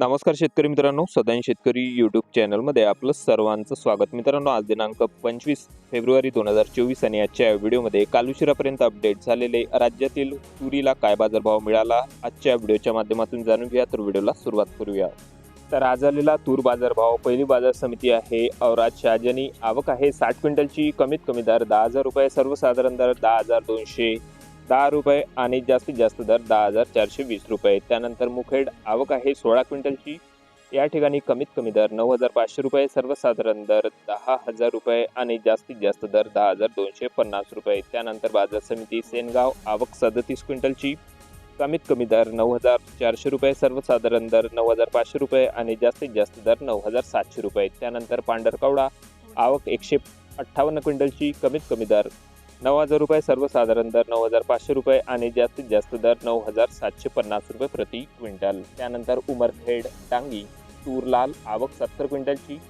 नमस्कार शेतकरी मित्रांनो सदैन शेतकरी यूट्यूब चॅनलमध्ये आपलं सर्वांचं स्वागत. मित्रांनो आज दिनांक पंचवीस फेब्रुवारी दोन हजार चोवीस आणि आजच्या व्हिडिओमध्ये काल उशिरापर्यंत अपडेट झालेले राज्यातील तुरीला काय बाजारभाव मिळाला? आजच्या व्हिडिओच्या माध्यमातून जाणून घ्या तर व्हिडिओला सुरुवात करूया. तर आज आलेला तूर बाजारभाव पहिली बाजार समिती आहे औराज शहाजनी. आवक आहे साठ क्विंटलची कमीत कमी दर दहा हजार रुपये सर्वसाधारण दर दहा हजार दोनशे. दहा रुपये आणि जास्तीत जास्त दर दहा हजार चारशे वीस रुपये. त्यानंतर मुखेड आवक आहे सोळा क्विंटलची. या ठिकाणी कमीत कमी दर नऊ हजार पाचशे रुपये सर्वसाधारण दर दहा हजार रुपये आणि जास्तीत जास्त दर दहा हजार दोनशे पन्नास रुपये. त्यानंतर बाजार समिती सेनगाव आवक सदतीस क्विंटलची. कमीत कमी दर नऊ हजार चारशे रुपये सर्वसाधारण दर नऊ हजार पाचशे रुपये आणि जास्तीत जास्त दर नऊ हजार सातशे रुपये. त्यानंतर पांढरकवडा आवक एकशे अठ्ठावन्न क्विंटलची. कमीत कमी दर नऊ हजार रुपये सर्वसाधारण दर नऊ हजार पाचशे रुपये आणि जास्तीत जास्त दर नऊ हजार सातशे पन्नास रुपये प्रति क्विंटल. त्यानंतर उमरखेड टांगी तूरलाल आवक सत्तर क्विंटलची.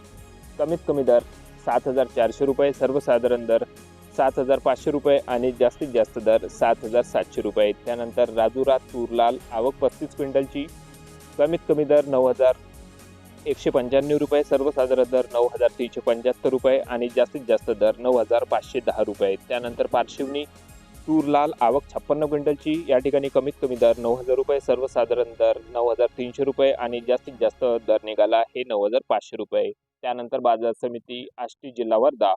कमीत कमी दर सात हजार चारशे रुपये सर्वसाधारण दर सात हजार पाचशे रुपये आणि जास्तीत जास्त दर सात हजार सातशे रुपये. त्यानंतर राजुरा तूरलाल आवक पस्तीस क्विंटलची. कमीत कमी दर नऊ हजार एकशे पंच्याण्णव रुपये सर्वसाधारण दर नऊ हजार तीनशे पंच्याहत्तर रुपये आणि जास्तीत जास्त दर नऊ हजार पाचशे दहा रुपये. त्यानंतर पार्श्वनी तूरलाल आवक छप्पन्न क्विंटलची या ठिकाणी कमीत कमी दर नऊ हजार रुपये सर्वसाधारण दर नऊ हजार तीनशे रुपये आणि जास्तीत जास्त दर निघाला हे नऊ हजार पाचशे रुपये. त्यानंतर बाजार समिती आष्टी जिल्हा वर्धा.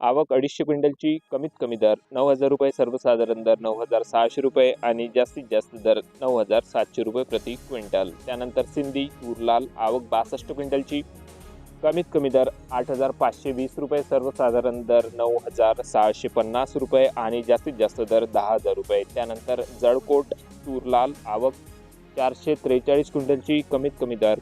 आवक अडीचशे क्विंटलची कमीत कमी दर नऊ हजार रुपये सर्वसाधारण दर नऊ हजार सहाशे रुपये आणि जास्तीत जास्त दर नऊ हजार सातशे रुपये प्रति क्विंटल. त्यानंतर सिंधी तूरलाल आवक बासष्ट क्विंटलची कमीत कमी दर आठ हजार पाचशे वीस रुपये सर्वसाधारण दर नऊ हजार सहाशे पन्नास रुपये आणि जास्तीत जास्त दर दहा हजार रुपये. त्यानंतर जळकोट तूरलाल आवक चारशे त्रेचाळीस क्विंटलची कमीत कमी दर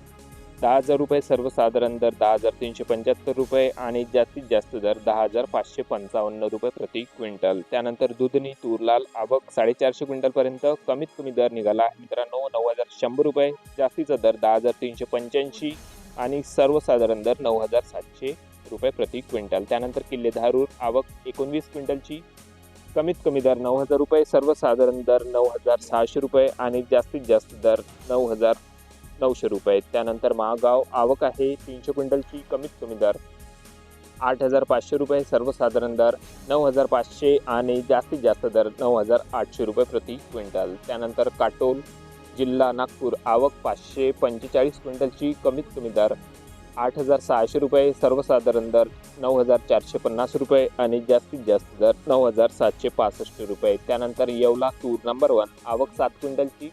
दहा हजार रुपये सर्वसाधारण दर दहा हजार तीनशे पंच्याहत्तर रुपये आणि जास्तीत जास्त दर दहा हजार पाचशे पंचावन्न रुपये प्रति क्विंटल. त्यानंतर दुधनी तूरलाल आवक साडेचारशे क्विंटलपर्यंत कमीत कमी दर निघाला. मित्रांनो नऊ हजार शंभर रुपये जास्तीचा दर दहा हजार तीनशे पंच्याऐंशी आणि सर्वसाधारण दर नऊ हजार सातशे रुपये प्रति क्विंटल. त्यानंतर किल्ले धारूर आवक एकोणवीस क्विंटलची कमीत कमी दर नऊ हजार रुपये सर्वसाधारण दर नऊ हजार सहाशे रुपये आणि जास्तीत जास्त दर नऊ हजार नऊशे रुपये. त्यानंतर महागाव आवक आहे तीनशे क्विंटलची कमीत कमी दर. आठ हजार पाचशे रुपये सर्वसाधारण दर नऊ हजार पाचशे आणि जास्तीत जास्त दर नऊ हजार आठशे रुपये प्रति क्विंटल. त्यानंतर काटोल जिल्हा नागपूर आवक पाचशे पंचेचाळीस क्विंटलची कमीत कमी दर आठ हजार सहाशे रुपये सर्वसाधारण दर नऊ हजार चारशे पन्नास रुपये आणि जास्तीत जास्त दर नऊ हजार सातशे पासष्ट रुपये. त्यानंतर येवला तूर नंबर वन आवक सात क्विंटलची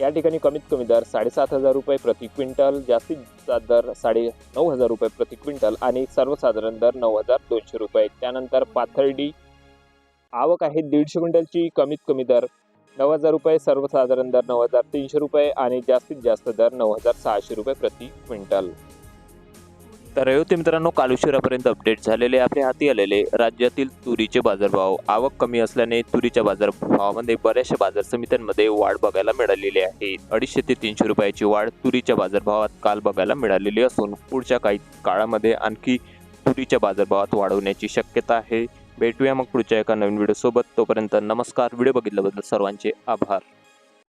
या ठिकाणी कमीत कमी दर साडेसात हजार रुपये प्रति क्विंटल जास्तीत दर साडे नऊ हजार रुपये प्रति क्विंटल आणि सर्वसाधारण दर नऊ हजार दोनशे रुपये. त्यानंतर पाथर्डी आवक आहे दीडशे क्विंटलची कमीत कमी दर नऊ हजार रुपये सर्वसाधारण दर नऊ हजार तीनशे रुपये आणि जास्तीत जास्त दर नऊ हजार सहाशे रुपये प्रति क्विंटल. तर हे मित्रांनो काल उशिरापर्यंत अपडेट झालेले आपल्या हाती आलेले राज्यातील तुरीचे बाजारभाव. आवक कमी असल्याने तुरीच्या बाजारभावामध्ये बऱ्याचशा बाजार समित्यांमध्ये वाढ बघायला मिळालेली आहे. अडीचशे ते तीनशे रुपयाची वाढ तुरीच्या बाजारभावात काल बघायला मिळालेली असून पुढच्या काही काळामध्ये आणखी तुरीच्या बाजारभावात वाढवण्याची शक्यता आहे. भेटूया मग पुढच्या एका नवीन व्हिडिओसोबत तोपर्यंत नमस्कार. व्हिडिओ बघितल्याबद्दल सर्वांचे आभार.